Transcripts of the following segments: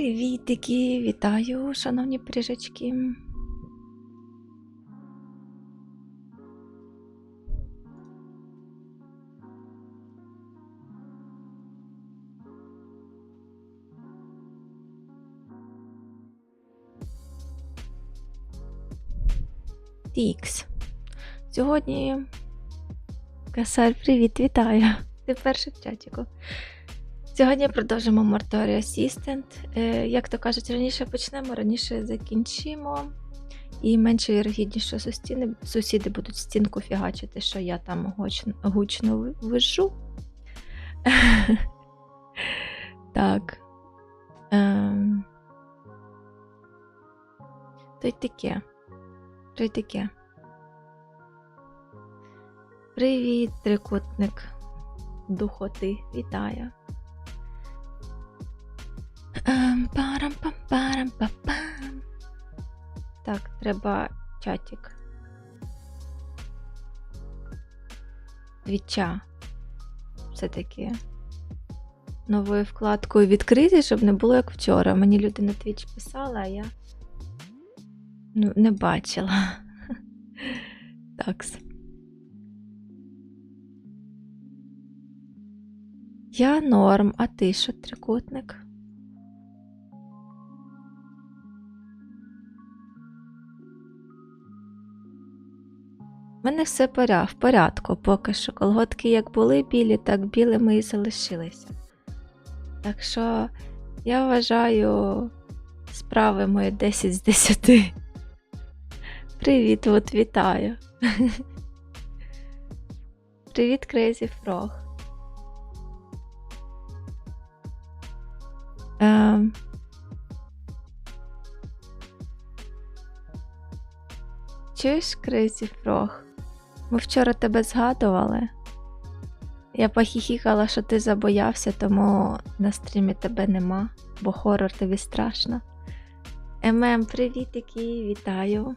Привітики! Вітаю, шановні пиріжачки. Тікс. Сьогодні Касаль, привіт, вітаю. Ти перший в чатіку. Сьогодні продовжимо Mortuary. Е, Як то кажуть, раніше почнемо, раніше закінчимо. І менше вірогідніше, що сусіди, сусіди будуть стінку фігачити, що я там гучно, гучно вижу. так. Ем. То й таке. То й таке. Привіт, трикутник духоти. Вітаю. Ем, Так, треба чатик. Твіча. Все-таки новою вкладкою відкрити, щоб не було як вчора. Мені люди на твіч писали, а я ну, не бачила. Такс. Я норм, а ти що, трикутник? У мене все поря- в порядку поки що. Колготки як були білі, так білими і залишилися. Так що я вважаю справи мої 10 з 10. Привіт, от вітаю. Привіт, Crazy Frog. Ем... Чуєш, Crazy Frog? Ми вчора тебе згадували. Я похіхікала, що ти забоявся, тому на стрімі тебе нема, бо хорор тобі страшно. ММ, привітики, вітаю.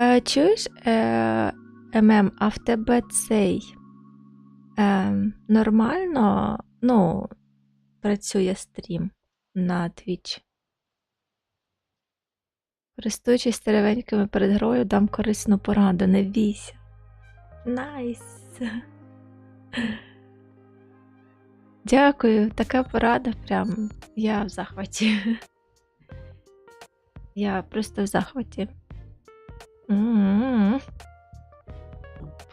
Е, чуєш, е, ММ, а в тебе цей е, нормально ну, працює стрім на Twitch? Користуючись старевенькими перед грою, дам корисну пораду, не бійся. Найс. Дякую, така порада прям. Я в захваті. Я просто в захваті.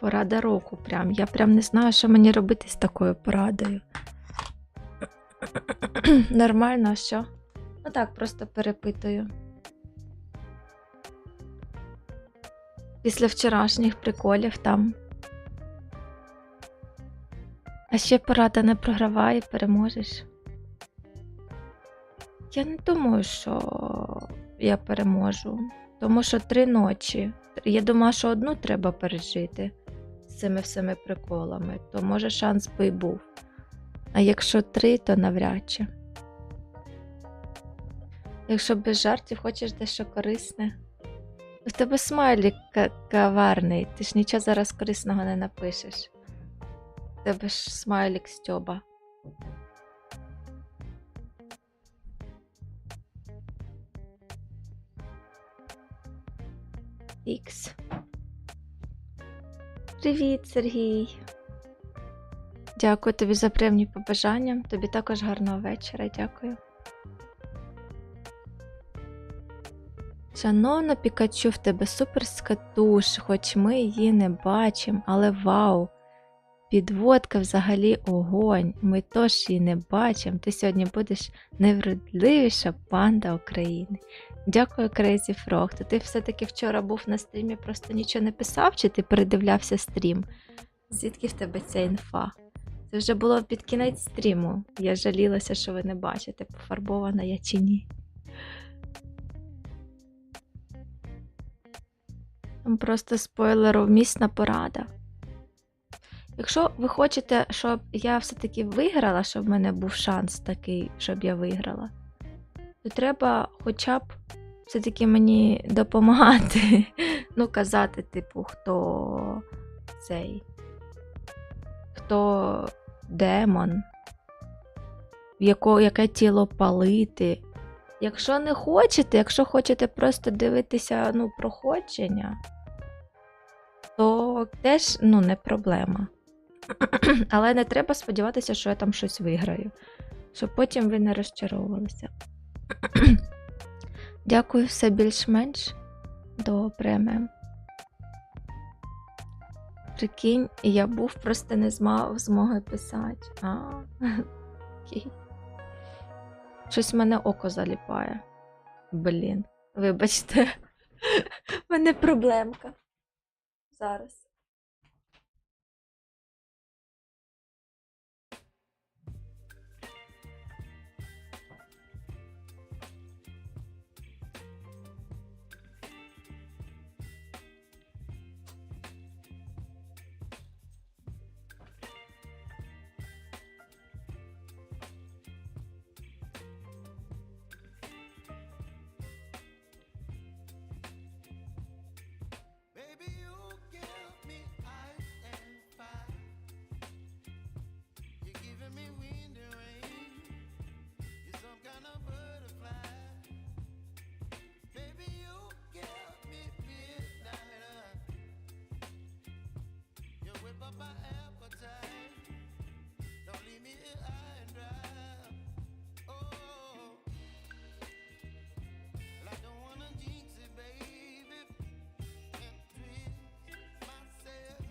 Порада року прям. Я прям не знаю, що мені робити з такою порадою. Нормально, а що? Ну так, просто перепитую. Після вчорашніх приколів там. А ще порада не програвай, переможеш. Я не думаю, що я переможу. Тому що три ночі. Я думаю, що одну треба пережити з цими всіми приколами, то може шанс би й був. А якщо три, то навряд чи. Якщо без жартів хочеш дещо корисне. У тебе смайлік ка- каварний, ти ж нічого зараз корисного не напишеш. У тебе ж смайлік Стьоба. Ікс. Привіт, Сергій. Дякую тобі за приємні побажання. Тобі також гарного вечора. Дякую. Шановна Пікачу, в тебе суперська туш, хоч ми її не бачимо, але вау! Підводка взагалі огонь. Ми теж її не бачимо. Ти сьогодні будеш найвродливіша панда України. Дякую, Crazy Frog. То ти все-таки вчора був на стрімі, просто нічого не писав, чи ти передивлявся стрім? Звідки в тебе ця інфа? Це вже було під кінець стріму. Я жалілася, що ви не бачите, пофарбована я чи ні. Просто спойлеровмісна порада. Якщо ви хочете, щоб я все-таки виграла, щоб в мене був шанс такий, щоб я виграла, то треба хоча б все-таки мені допомагати. Ну, казати, типу, хто цей, хто демон. яко, яке тіло палити. Якщо не хочете, якщо хочете просто дивитися ну, проходження, то теж ну, не проблема. Але не треба сподіватися, що я там щось виграю, щоб потім ви не розчаровувалися. Дякую, все більш-менш добре. мем. Прикинь, я був просто не змав змоги писати. А, окей. Щось в мене око заліпає. Блін, вибачте. В мене проблемка. Зараз.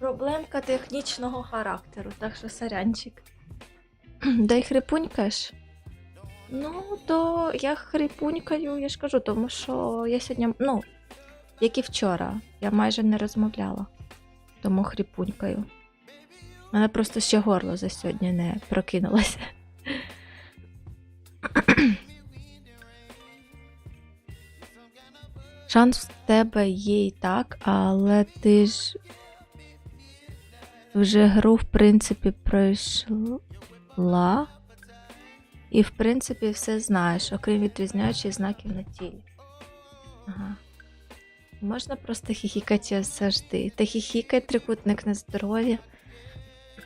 Проблемка технічного характеру, так що сорянчик. Дай хрипунькаєш? Ну, то я хрипунькаю, я ж кажу, тому що я сьогодні, ну, як і вчора, я майже не розмовляла, тому хрипунькаю. У мене просто ще горло за сьогодні не прокинулося. Шанс в тебе є і так, але ти ж вже гру, в принципі, пройшла. І, в принципі, все знаєш, окрім відрізняючих знаків на тілі. Ага. Можна просто хіхікати завжди. Та хіхікай трикутник на здоров'я.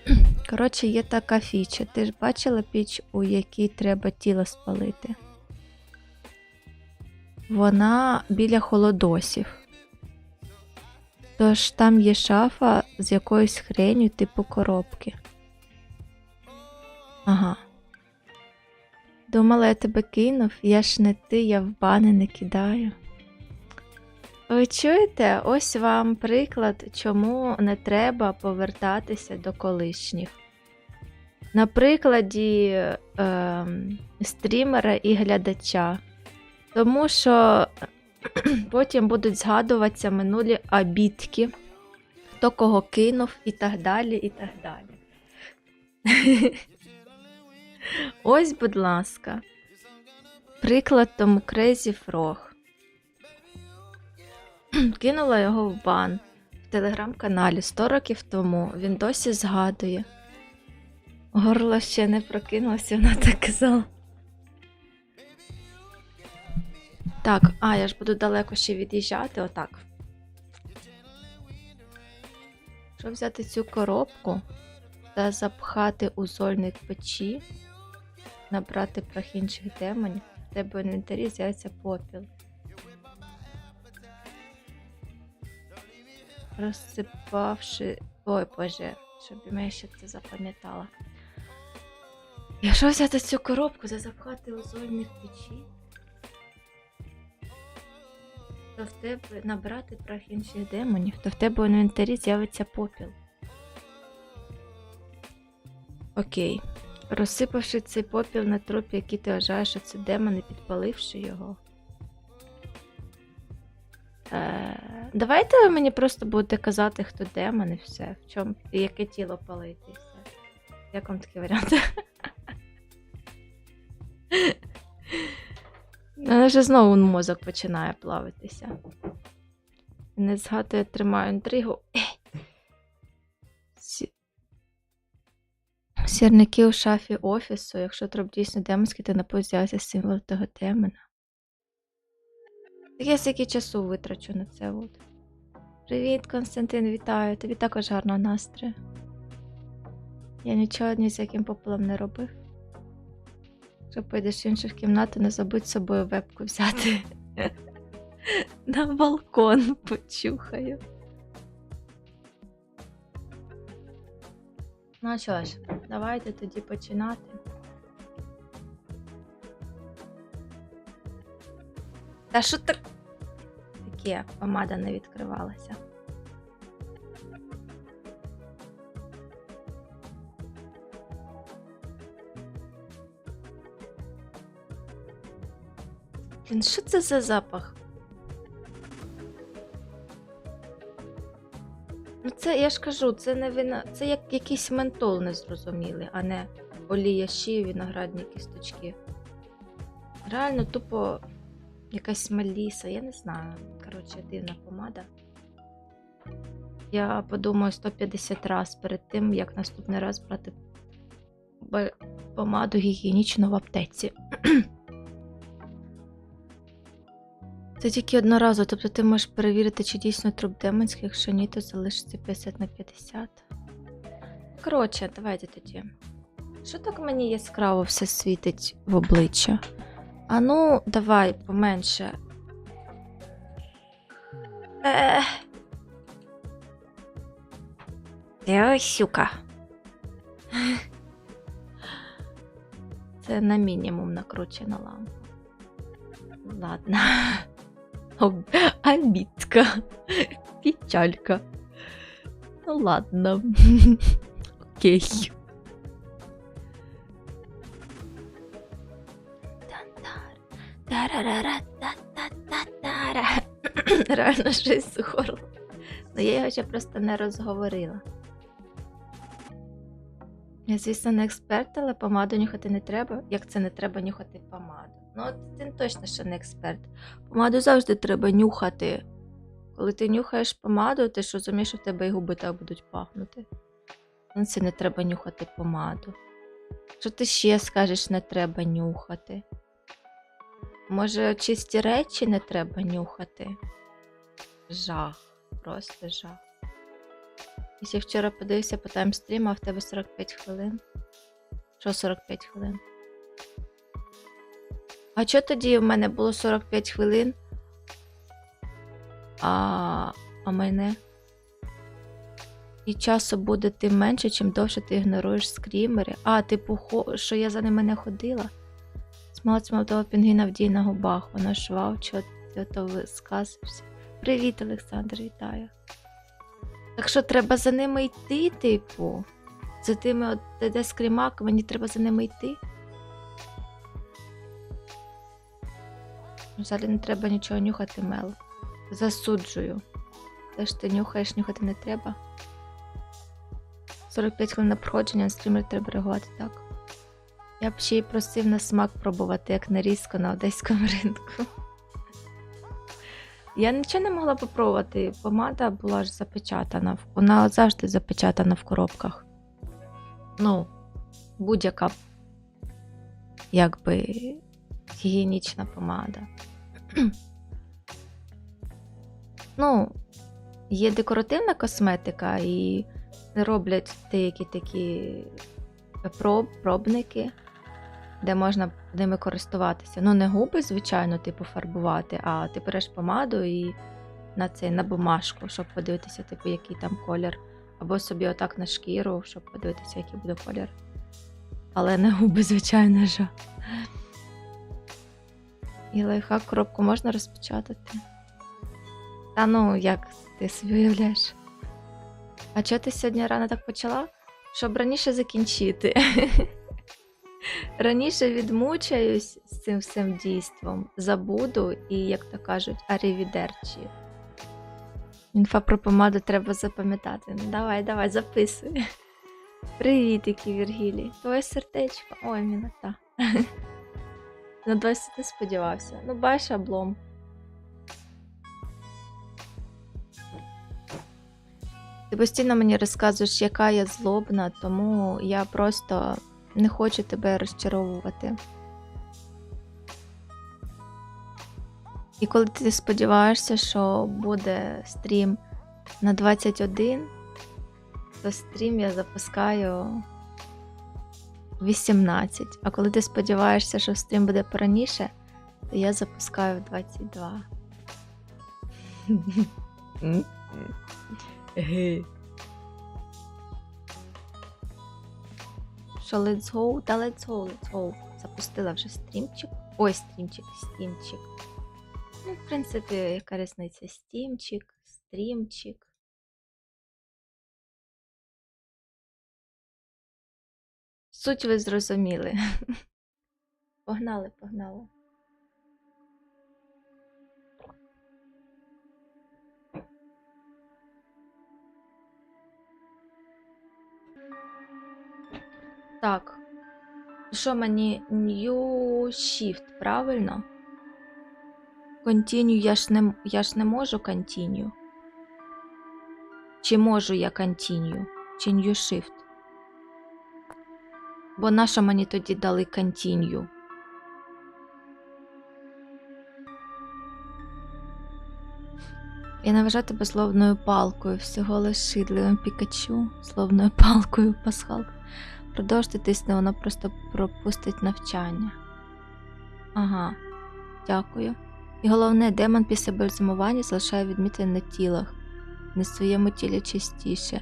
Коротше, є така фіча. Ти ж бачила піч, у якій треба тіло спалити? Вона біля холодосів. Тож там є шафа з якоюсь хренью типу коробки. Ага. Думала, я тебе кинув, я ж не ти, я в бани не кидаю. Ви чуєте, ось вам приклад, чому не треба повертатися до колишніх. На прикладі ем, стрімера і глядача. Тому що потім будуть згадуватися минулі обідки, хто кого кинув і так далі, і так далі. Ось, будь ласка, приклад тому Crazy Frog. Кинула його в бан в телеграм-каналі 100 років тому. Він досі згадує. Горло ще не прокинулося, вона так казала. Так, а, я ж буду далеко ще від'їжджати, отак. Щоб взяти цю коробку та запхати у зольник печі, набрати прах інших демонів, в тебе в інвентарі з'явиться попіл. Розсипавши. Ой боже, щоб я ще це запам'ятала. Якщо взяти цю коробку та запхати у зольник печі, то в тебе набрати прах інших демонів, то в тебе в інвентарі з'явиться попіл. Окей. Розсипавши цей попіл на трупі, який ти вважаєш, що це демон, і підпаливши його. Е, давайте ви мені просто будете казати, хто демон і все. В чому, і яке тіло палити все. Як вам такий варіант? Ну, вже знову мозок починає плавитися. Не згадую, тримаю інтригу. Сірники у шафі офісу, якщо троп дійсно демонський, то напевно символ того демона. Так я стільки часу витрачу на це. От. Привіт, Константин, вітаю. Тобі також гарного настрою. Я нічого ні з яким попелом не робив. Якщо поїдеш в іншу кімнату, не забудь з собою вебку взяти. На балкон почухаю. Ну що ж, давайте тоді починати. Та що так? Таке помада не відкривалася. Блін, що це за запах? Ну, це я ж кажу, це не вина, це як якийсь ментол незрозумілий, а не олія щі, виноградні кісточки. Реально тупо якась маліса, я не знаю. Коротше, дивна помада. Я подумаю 150 раз перед тим, як наступний раз брати помаду гігієнічну в аптеці. Це тільки одноразово, тобто ти можеш перевірити, чи дійсно труп демонський, якщо ні, то залишиться 50 на 50. Коротше, давайте тоді. Що так мені яскраво все світить в обличчя? А ну, давай поменше. Е. Я сюка. Це на мінімум накручена лампа. Ладно. Об... Обідка. Печалька. Ну ладно. Окей. Реально щось з горло. Ну я його ще просто не розговорила. Я, звісно, не експерт, але помаду нюхати не треба. Як це не треба нюхати помаду? Ну, от ти точно що не експерт. Помаду завжди треба нюхати. Коли ти нюхаєш помаду, ти ж розумієш, що в тебе і губи так будуть пахнути. Ну, це не треба нюхати помаду. Що ти ще скажеш, не треба нюхати? Може, чисті речі не треба нюхати? Жах, просто жах. Якщо вчора подивився по таймстріму, а в тебе 45 хвилин. Що 45 хвилин? А що тоді в мене було 45 хвилин? А, а мене? І часу буде тим менше, чим довше ти ігноруєш скрімери. А, типу, що я за ними не ходила? Смалець того пінгвіна в дій на губах. Вона ж вау, чого ти ото висказуєшся. Привіт, Олександр, вітаю. Так що треба за ними йти, типу. За тими от де скрімак, мені треба за ними йти. Взагалі не треба нічого нюхати, Мел. Засуджую. Те, що ти нюхаєш, нюхати не треба. 45 хвилин на проходження на стрімер треба реагувати так. Я б ще й просив на смак пробувати, як нарізку на одеському ринку. Я нічого не могла попробувати. Помада була ж запечатана. Вона завжди запечатана в коробках. Ну, будь-яка якби гігієнічна помада. ну, є декоративна косметика і роблять деякі такі проб, пробники, де можна ними користуватися. Ну, не губи, звичайно, типу, фарбувати, а ти береш помаду і на цей, на бумажку, щоб подивитися, типу, який там колір. Або собі отак на шкіру, щоб подивитися, який буде колір. Але не губи, звичайно ж. І лайфхак коробку можна розпечатати. Та ну, як ти собі уявляєш? А чого ти сьогодні рано так почала? Щоб раніше закінчити. Раніше відмучаюсь з цим всім дійством, забуду і, як то кажуть, арівідерчі. Інфа про помаду треба запам'ятати. Ну, давай, давай, записуй. Привітики, Віргілі. Твоє сердечко. Ой, мінота. На досі не сподівався. Ну, бачиш облом. Ти постійно мені розказуєш, яка я злобна, тому я просто не хочу тебе розчаровувати. І коли ти сподіваєшся, що буде стрім на 21, то стрім я запускаю 18. А коли ти сподіваєшся, що стрім буде пораніше, то я запускаю в 22. Що let's go? Та let's go, let's go. Запустила вже стрімчик. Ой, стрімчик, стімчик. Ну, в принципі, яка різниця? Стімчик, стрімчик. Суть ви зрозуміли. Погнали, погнали. Так. Що мені New Shift, правильно? Continue я ж не, я ж не можу continue. Чи можу я continue? Чи New Shift? Бо на що мені тоді дали continue? Я наважаю тебе словною палкою, всього лиш шидливим пікачу, словною палкою пасхалка. Продовжити тисне, воно просто пропустить навчання. Ага, дякую. І головне, демон після бальзамування залишає відмітини на тілах, на своєму тілі частіше.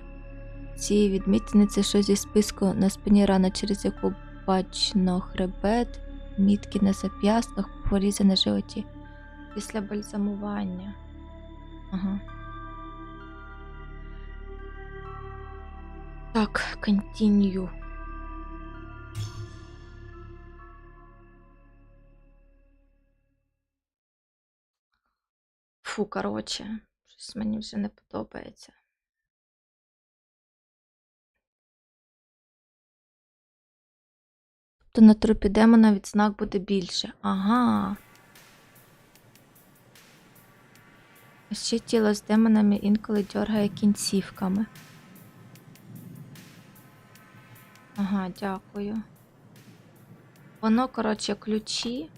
Ці відмітини це що зі списку на спині рана, через яку бачно хребет, мітки на зап'ястках, порізи на животі. Після бальзамування. Ага. Так, continue. Фу, коротше, щось мені вже не подобається. Тобто на трупі демона відзнак буде більше. Ага. А ще тіло з демонами інколи дьоргає кінцівками. Ага, дякую. Воно, коротше, ключі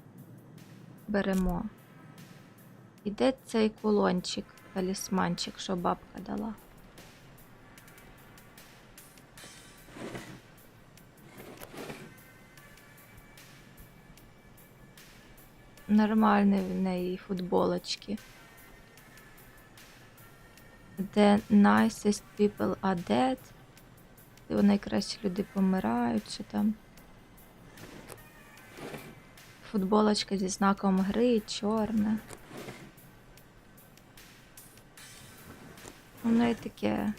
беремо. І де цей кулончик, талісманчик, що бабка дала? Нормальні в неї футболочки. The nicest people are dead. І найкращі люди помирають, чи там. Футболочка зі знаком гри, чорна. Воно і таке.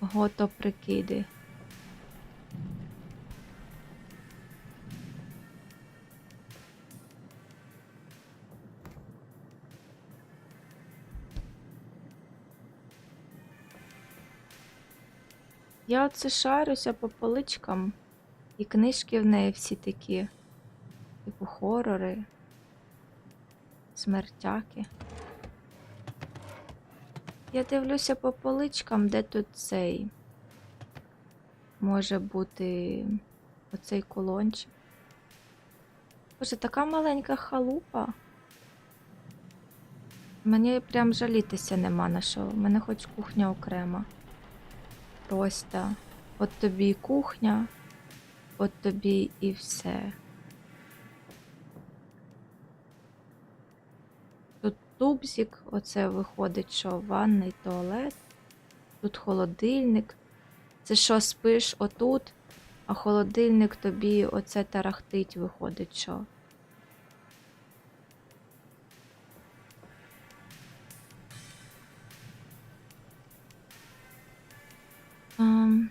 Гото прикиди. Я оце шарюся по поличкам, і книжки в неї всі такі, типу хорори, смертяки. Я дивлюся по поличкам, де тут цей може бути оцей колончик. Боже, така маленька халупа. Мені прям жалітися нема на що. У мене хоч кухня окрема. Просто от тобі і кухня, от тобі і все. Тубзик, оце виходить, що ванний туалет, тут холодильник. Це що спиш отут, а холодильник тобі оце тарахтить, виходить, що. Ам.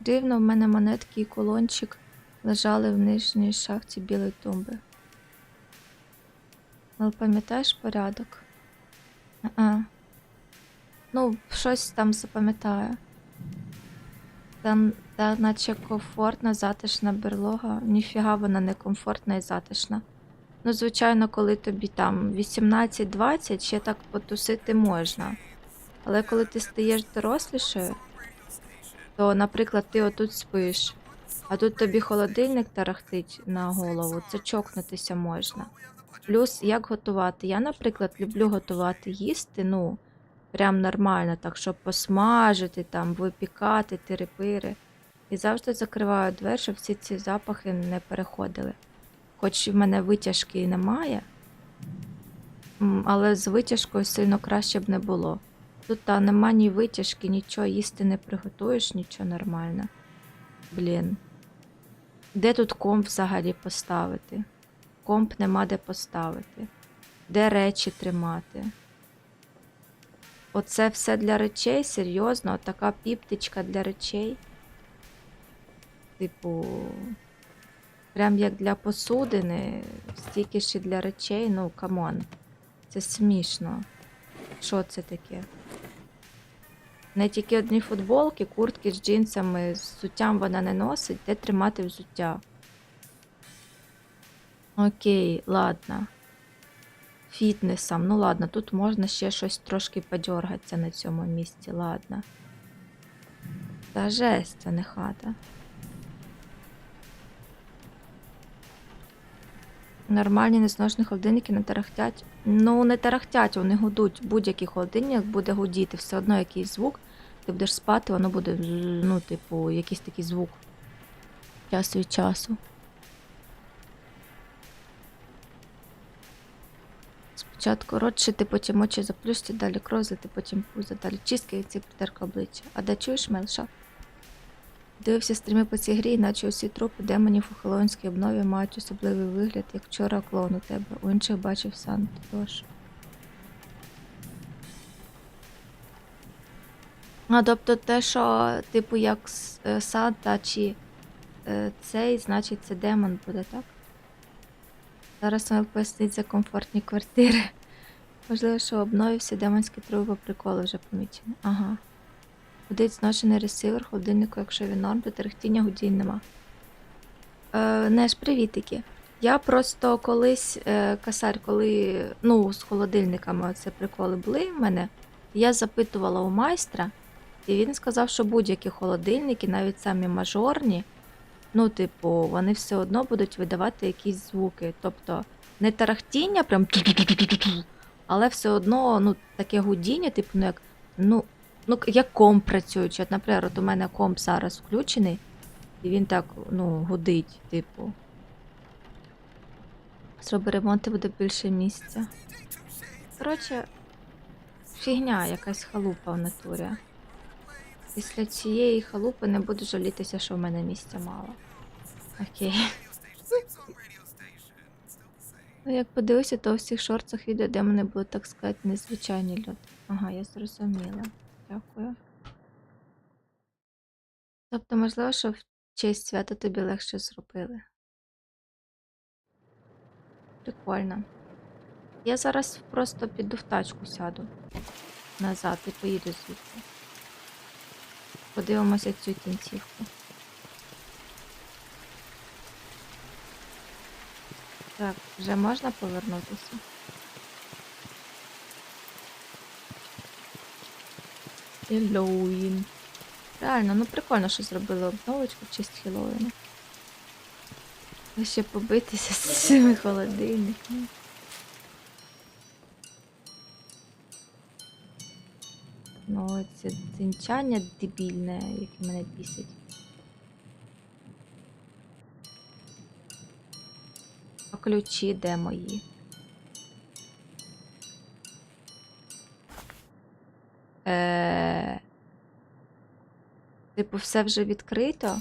Дивно, в мене монетки і кулончик лежали в нижній шахті білої тумби. Але пам'ятаєш порядок? А-а. Ну, щось там запам'ятаю. Там, та, наче комфортна, затишна берлога. Ніфіга вона не комфортна і затишна. Ну, звичайно, коли тобі там 18-20, ще так потусити можна. Але коли ти стаєш дорослішою, то, наприклад, ти отут спиш, а тут тобі холодильник тарахтить на голову, це чокнутися можна. Плюс як готувати. Я, наприклад, люблю готувати їсти, ну, Прям нормально, так, щоб посмажити, там, випікати тири-пири. І завжди закриваю двері, щоб всі ці запахи не переходили. Хоч в мене витяжки і немає, але з витяжкою сильно краще б не було. Тут та нема ні витяжки, нічого їсти не приготуєш, нічого нормально. Блін. Де тут комп взагалі поставити? Комп нема де поставити. Де речі тримати? Оце все для речей? Серйозно? Така піптичка для речей? Типу. Прям як для посудини, стільки ще для речей, ну камон. Це смішно. Що це таке? Не тільки одні футболки, куртки з джинсами, з взуттям вона не носить, де тримати взуття. Окей, ладно. Фітнесом. Ну ладно, тут можна ще щось трошки подергатися на цьому місці, ладно. Та жесть, це не хата. Нормальні незношені холодильники не тарахтять. Ну, не тарахтять, вони гудуть. Будь-який холодильник буде гудіти. Все одно якийсь звук. Ти будеш спати, воно буде, ну, типу, якийсь такий звук. Час від часу. Спочатку рот шити, потім очі заплющити, далі кров злити, потім пузо, далі чистки від цих притерка обличчя. А де чуєш, Мелша? Дивився стріми по цій грі, іначе усі трупи демонів у Хеллоуінській обнові мають особливий вигляд, як вчора клоун у тебе. У інших бачив Сант. Тож. А тобто те, що, типу, як е, Санта чи е, цей, значить це демон буде, так? Зараз вам пояснить за комфортні квартири. Можливо, що обновився демонські труби приколи вже помічені. Ага. Гудить зношений ресивер холодильнику, якщо він норм, то терехтіння гудінь нема. Е, Неш, привітики. Я просто колись, е, касар, коли ну, з холодильниками це приколи були в мене, я запитувала у майстра, і він сказав, що будь-які холодильники, навіть самі мажорні, ну, типу, вони все одно будуть видавати якісь звуки. Тобто не тарахтіння, прям але все одно ну, таке гудіння, типу, ну як, ну, ну, як комп працюючи. От, наприклад, от у мене комп зараз включений, і він так ну, гудить, типу. Зроби ремонт і буде більше місця. Коротше, фігня, якась халупа в натурі. Після цієї халупи не буду жалітися, що в мене місця мало. Окей. Ну, як подивився, то у всіх шорцах відео, де мене були, так сказати, незвичайні люди. Ага, я зрозуміла. Дякую. Тобто, можливо, що в честь свята тобі легше зробили. Прикольно. Я зараз просто піду в тачку сяду назад і поїду звідси. Подивимося цю кінцівку. Так, вже можна повернутися? Хеллоуін. Реально, ну прикольно, що зробили обновочку в честь Хеллоуіна. Ще побитися з цими холодильниками. Ну, це дзинчання дебільне, яке мене бісить. Ключі де мої? Е... Типу, все вже відкрито.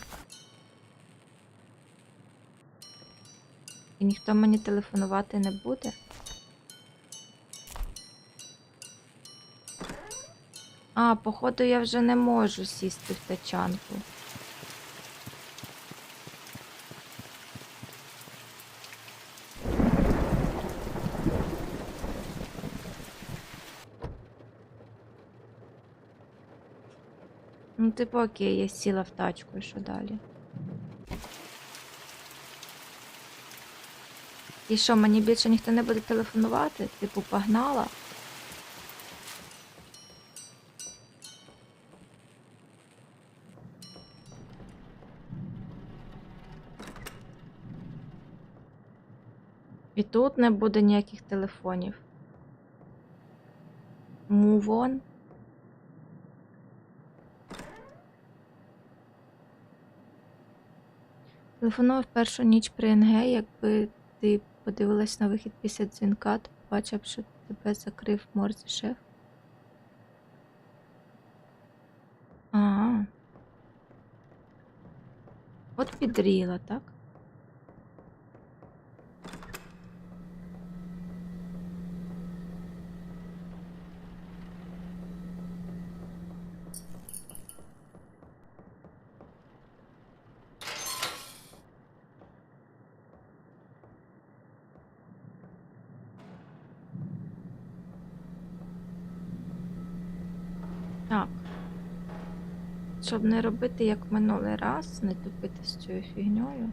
І ніхто мені телефонувати не буде. А, походу, я вже не можу сісти в тачанку. Типу, окей, я сіла в тачку і що далі? І що, мені більше ніхто не буде телефонувати? Типу, погнала? І тут не буде ніяких телефонів. Move on. Телефонував першу ніч при НГ, якби ти подивилась на вихід після дзвінка, то побачив, що тебе закрив морзі шеф. А. От підріла, так? Не робити як минулий раз, не тупити з цією фігньою.